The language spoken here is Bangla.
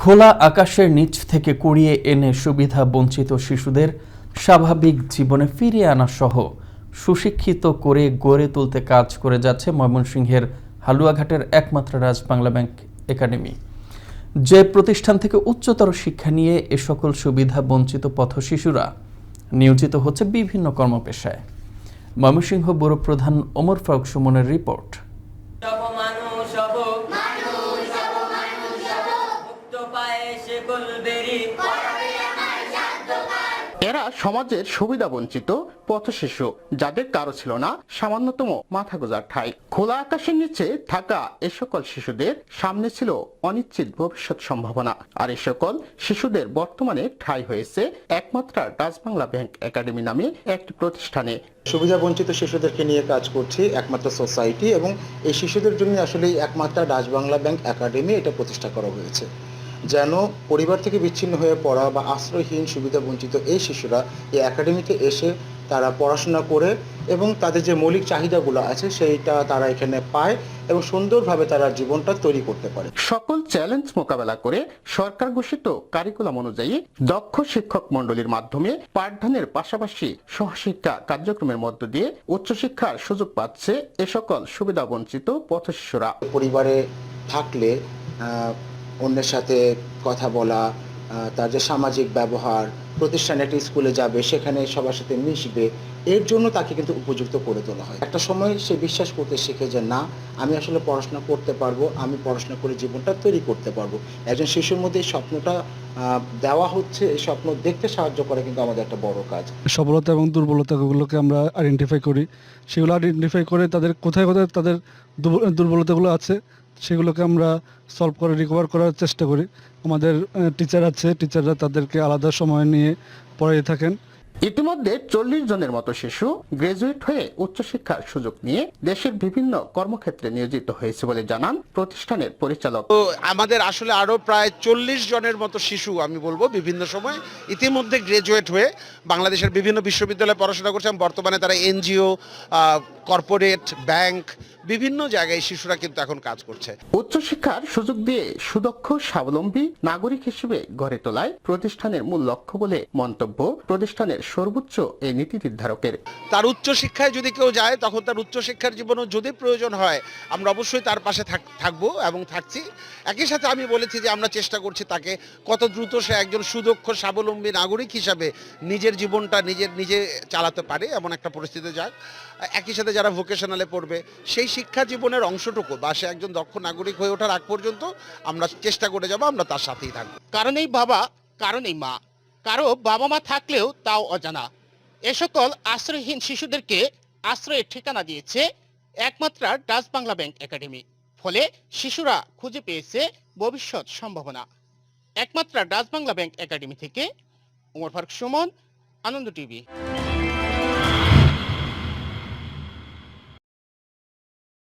খোলা আকাশের নিচ থেকে কুড়িয়ে এনে সুবিধা বঞ্চিত শিশুদের স্বাভাবিক জীবনে ফিরিয়ে আনা সহ সুশিক্ষিত করে গড়ে তুলতে কাজ করে যাচ্ছে ময়মনসিংহের হালুয়াঘাটের একমাত্র রাজ বাংলা ব্যাংক একাডেমি। যে প্রতিষ্ঠান থেকে উচ্চতর শিক্ষা নিয়ে এ সকল সুবিধা বঞ্চিত পথ শিশুরা নিয়োজিত হচ্ছে বিভিন্ন কর্মপেশায়। ময়মনসিংহ ব্যুরো প্রধান ওমর ফারুক সুমনের রিপোর্ট। এরা সমাজের সুবিধা বঞ্চিত পথ শিশু, যাদের কারও ছিল না, সামান্যতম মাথা গোজার ঠাই। খোলা আকাশের নিচে থাকা এ সকল শিশুদের সামনে ছিল অনিশ্চিত ভবিষ্যৎ সম্ভাবনা। আর এ সকল শিশুদের বর্তমানে ঠাই হয়েছে একমাত্র ডাচবাংলা ব্যাংক একাডেমি নামে একটি প্রতিষ্ঠানে। সুবিধা বঞ্চিত শিশুদেরকে নিয়ে কাজ করছি একমাত্র সোসাইটি এবং এই শিশুদের জন্য আসলে একমাত্র রাজবাংলা ব্যাংক একাডেমি এটা প্রতিষ্ঠা করা হয়েছে। যেন পরিবার থেকে বিচ্ছিন্ন হয়ে পড়া বা আশ্রয়হীন সুবিধা বঞ্চিত এই শিশুরা এই একাডেমিতে এসে তারা পড়াশোনা করে এবং তাদের যে মৌলিক চাহিদাগুলো আছে সেইটা তারা এখানে পায় এবং সুন্দরভাবে তারা জীবনটা তৈরি করতে পারে। সকল চ্যালেঞ্জ মোকাবেলা করে সরকার ঘোষিত কারিকুলাম অনুযায়ী দক্ষ শিক্ষক মণ্ডলীর মাধ্যমে পাঠদানের পাশাপাশি সহশিক্ষা কার্যক্রমের মধ্য দিয়ে উচ্চশিক্ষার সুযোগ পাচ্ছে এ সকল সুবিধা বঞ্চিত পথ শিশুরা। পরিবারে থাকলে আহ, অন্যের সাথে কথা বলা তার যে সামাজিক ব্যবহার, প্রতিষ্ঠানে একটা স্কুলে যাবে, সেখানে সবার সাথে মিশবে, এর জন্য তাকে কিন্তু উপযুক্ত করে তোলা হয়। একটা সময় সে বিশ্বাস করতে শিখে যে, না, আমি আসলে পড়াশোনা করতে পারব, আমি পড়াশোনা করে জীবনটা তৈরি করতে পারব। একজন শিশুর মধ্যে এই স্বপ্নটা দেওয়া হচ্ছে, এই স্বপ্ন দেখতে সাহায্য করে কিন্তু আমাদের একটা বড় কাজ। সফলতা এবং দুর্বলতাগুলোকে আমরা আইডেন্টিফাই করি। সেগুলো আইডেন্টিফাই করে তাদের কোথায় কোথায় তাদের দুর্বলতাগুলো আছে সেগুলোকে আমরা সলভ করে রিকভার করার চেষ্টা করি। আমাদের টিচার আছে টিচাররা তাদেরকে আলাদা সময় নিয়ে পড়াই থাকেন। ইতিমধ্যে চল্লিশ জনের মতো শিশু গ্রাজুয়েট হয়ে উচ্চশিক্ষার সুযোগ নিয়ে দেশের বিভিন্ন কর্মক্ষেত্রে নিয়োজিত হয়েছে বলে জানান প্রতিষ্ঠানের পরিচালক। আমাদের আসলে আরও প্রায় চল্লিশ জনের মতো শিশু আমি বলব বিভিন্ন সময় ইতিমধ্যে গ্রাজুয়েট হয়ে বাংলাদেশের বিভিন্ন বিশ্ববিদ্যালয়ে পড়াশোনা করছেন বর্তমানে তারা এনজিও কর্পোরেট ব্যাংক বিভিন্ন জায়গায় শিশুরা কিন্তু এখন কাজ করছে। উচ্চশিক্ষার সুযোগ দিয়ে সুদক্ষ স্বাবলম্বী নাগরিক হিসেবে গড়ে তোলায় প্রতিষ্ঠানের মূল লক্ষ্য বলে মন্তব্য প্রতিষ্ঠানের সর্বোচ্চ এই নীতি নির্ধারকের। তার উচ্চশিক্ষায় যদি কেউ যায় তখন তার উচ্চশিক্ষার জীবনেও যদি প্রয়োজন হয় আমরা অবশ্যই তার পাশে থাক- থাকব এবং থাকছি। একই সাথে আমি বলেছি যে আমরা চেষ্টা করছি তাকে কত দ্রুত সে একজন সুদক্ষ স্বাবলম্বী নাগরিক হিসাবে নিজের জীবনটা নিজের নিজে চালাতে পারে এমন একটা পরিস্থিতি যাক। একই সাথে যারা ভোকেশনালে পড়বে সেই শিক্ষা জীবনের অংশটুকু বা সে একজন দক্ষ নাগরিক হয়ে ওঠার আগ পর্যন্ত আমরা চেষ্টা করে যাব আমরা তার সাথেই থাকব। কারণ এই বাবা কারণ এই মা। কারও বাবা মা থাকলেও তাও অজানা। এ সকল আশ্রয়হীন শিশুদেরকে আশ্রয়ের ঠিকানা দিয়েছে একমাত্র ডাচ বাংলা ব্যাংক একাডেমি। ফলে শিশুরা খুঁজে পেয়েছে ভবিষ্যৎ সম্ভাবনা। একমাত্র ডাচ বাংলা ব্যাংক একাডেমি থেকে, উমর ফারুক সুমন, আনন্দ টিভি।